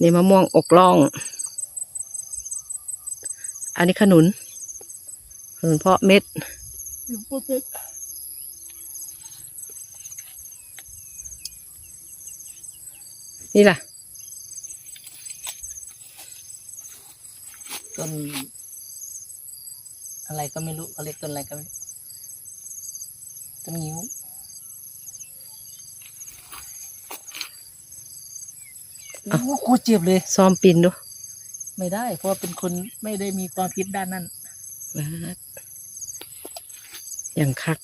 นี่มะม่วงอกล่อง อันนี้ขนุนขนุนเพาะเม็ดนี่ล่ะต้นอะไรก็ไม่รู้เขาเรียกต้นอะไรก็ไม่รู้ต้นงิ้ว โอ้โหโคตรเจ็บเลย ซ้อมปินดูไม่ได้ เพราะว่าเป็นคนไม่ได้มีความคิดด้านนั้นอย่างคัก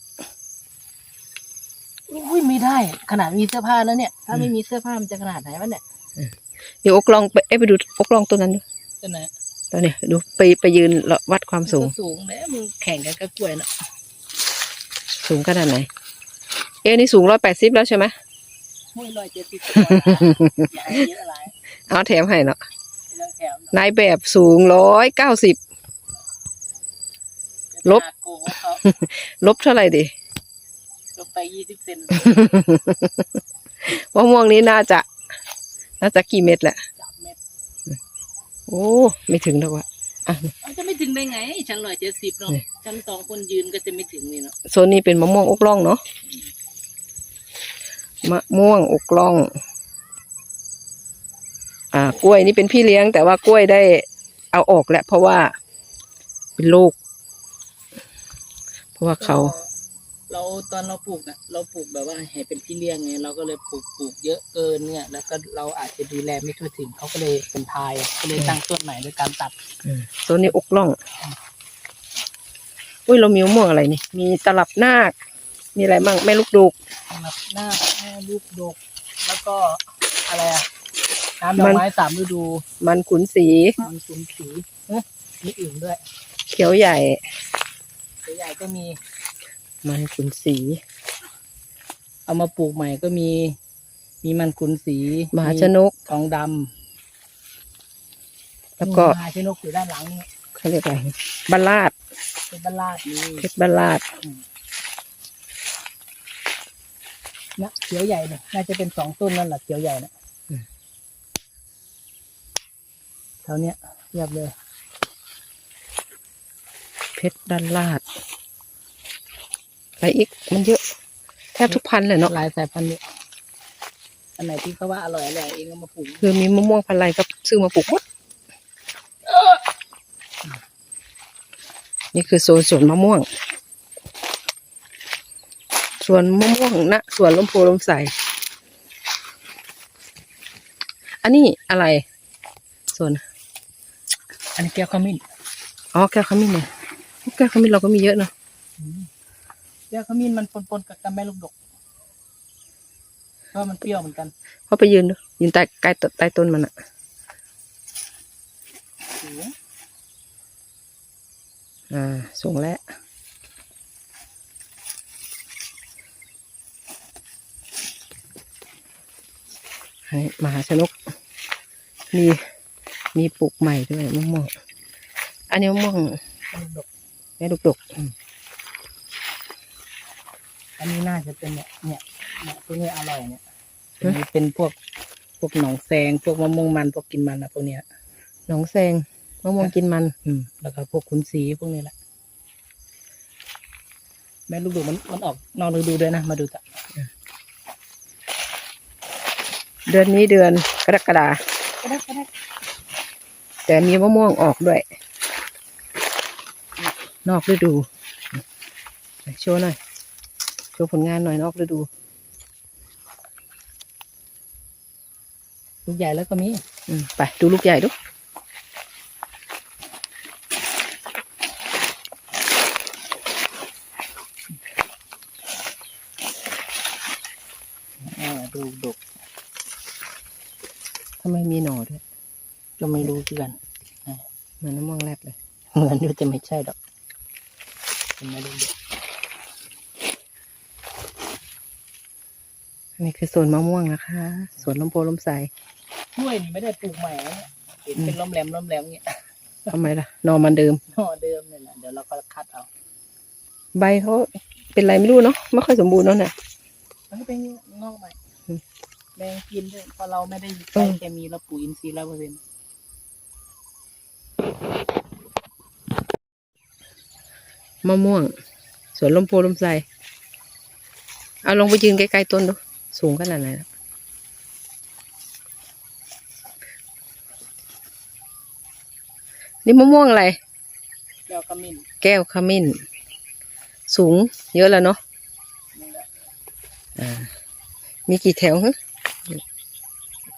อุ้ยไม่ได้ ขนาดมีเสื้อผ้าแล้วเนี่ย ถ้าไม่มีเสื้อผ้ามันจะขนาดไหนวะเนี่ยเดี๋ยวอกลองไปเอ้ยไปดูอกลองตัวนั้นดูต้นไหนตัวเนี้ยดูไปไปยืนวัดความสูงมันก็สูงแล้วมึงแข่งกันกับกล้วยนะสูงขนาดไหน เอ๊ะนี่สูงร้อยแปดสิบแล้วใช่ไหมห้วยลอยเจ็ดสิบอย่าให้เยอะอะไร เอาแถมให้เนาะเรื่องแถมนายแบบสูงร้อยเก้าสิบลบโกงเขาลบเท่าไหร่ดิลบไปยี่สิบเซนมะม่วงนี้น่าจะ น่าจะกี่เม็ดแหละจับเม็ดโอ้ไม่ถึงหรอกวะอะมันจะไม่ถึงได้ไงฉันลอยเจ็ดสิบเนาะนี่ฉันสองคนยืนก็จะไม่ถึงนี่เนาะโซนนี้เป็นมะม่วงอกล่องเนาะมะม่วงอกล่อง อ่ากล้วยนี่เป็นพี่เลี้ยง แต่ว่ากล้วยได้เอาออกแล้วเพราะว่าเป็นลูก เพราะว่าเขา เราตอนเราปลูกอะเราปลูกแบบว่าให้เป็นพี่เลี้ยงไงเราก็เลยปลูกปลูกเยอะเกินเนี่ย แล้วก็เราอาจจะดูแลไม่ทั่วถึงเขาก็เลยเป็นทายก็เลยตั้งต้นใหม่ด้วยการตัดโซนนี้อกล่อง อุ้ยเรามีมะม่วงอะไรนี่ มีตลับนาค มีอะไรมั่งแม่ลูกดูกสำหรับหน้าแม่ลูกดก แล้วก็อะไรอะ น้ำดอกไม้สามฤดูมันขุนสีมันสูงสีเอ๊ะมีอื่นด้วยเขียวใหญ่ ตัวใหญ่ก็มี มันขุนสี เอามาปลูกใหม่ก็มี มีมันขุนสีมหาชนก ทองดำแล้วก็ มหาชนกอยู่ด้านหลังนี่เขาเรียกอะไรบัลลาดเป็นบ้านลาดนี่เพชรบัลลาดนะเขียวใหญ่เนี่ยน่าจะเป็นสองต้นนั่นแหละเขียวใหญ่นะ แถวเนี้ยเรียบเลย เพชรบัลลาดอะไรอีกมันเยอะ แทบทุกพันธุ์เลยเนาะหลายสายพันธุ์เนี่ยอันไหนที่เขาว่าอร่อยอร่อยเองก็มาปลูกคือมีมะม่วงพันธุ์อะไรก็ซื้อมาปลูกหมดนี่คือโซนสวนมะม่วง สวนมะม่วงนะสวนลมโพลมใส อันนี้อะไรสวน อันนี้แก้วขมิ้น อ๋อแก้วขมิ้นเนี่ยแก้วขมิ้นเราก็มีเยอะเนาะแก้วขมิ้นมันปนๆกับกระแมลูกดกเพราะมันเปรี้ยวเหมือนกันเพราะไปยืนดูยืนใต้ใต้ต้นใต้ต้นมันอะสูงอ่าสูงแล้วให้มหาชนกมี มีปลูกใหม่ด้วยมะม่วง อันนี้มะม่วงลูกดกแม่ลูกดกอืมอันนี้น่าจะเป็นเนี่ยเนี่ยเนี่ยพวกนี้อร่อยเนี่ยอันนี้เป็นพวกพวกหนองแซงพวกมะม่วงมันพวกกินมันอะพวกเนี้ยหนองแซงมะม่วงกินมัน อืมแล้วก็พวกขุนสีพวกนี้แหละแม่ลูกดูมันมันออกนอกฤดูด้วยนะมาดูจ้ะเดือนนี้เดือนกรกฎาก็ได้ก็ได้ แต่มีมะม่วงออกด้วย นอกฤดู โชว์หน่อย โชว์ผลงานหน่อยนอกฤดู ลูกใหญ่แล้วก็มีอืมไปดูลูกใหญ่ดูอ่าดูดกทำไมมีหน่อด้วย ก็ไม่รู้เหมือนกันเหมือนน้ำม่วงแรดเลย เหมือนอยู่แต่ไม่ใช่ดอกเป็นไม่รู้ดกอันนี้คือสวนมะม่วงนะคะสวนลมโพลมใสกล้วยนี่ไม่ได้ปลูกใหม่นะเนี่ยเห็นเป็นล้อมแหลมล้อมแหลมเงี้ยทำไมล่ะหนอมันเดิมห่อเดิมเนี่ยแหละเดี๋ยวเราก็คัดเอา ใบเขาเป็นไรไม่รู้เนาะไม่ค่อยสมบูรณ์เนาะเนี่ยมันก็เป็นงอกใหม่แรงกินด้วยเพราะเราไม่ได้เอใช้อเคมีเราปลูกอินทรีย์ร้อยเปอร์เซ็นต์ มะม่วง สวนลมโพลมไทรเอาลงไปยืนใกล้ๆต้นดู สูงขนาดไหนแล้วนี่มะม่วงอะไรแล้วก็มินแก้วขมิ้น สูงเยอะแล้วเนาะนี่แหละอ่า มีกี่แถวฮะ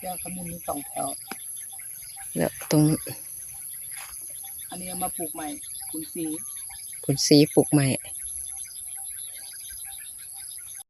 แล้วก็มินมีสองแถว แล้วตรง อันนี้เอามาปลูกใหม่คุณซี คุณสีปลูกใหม่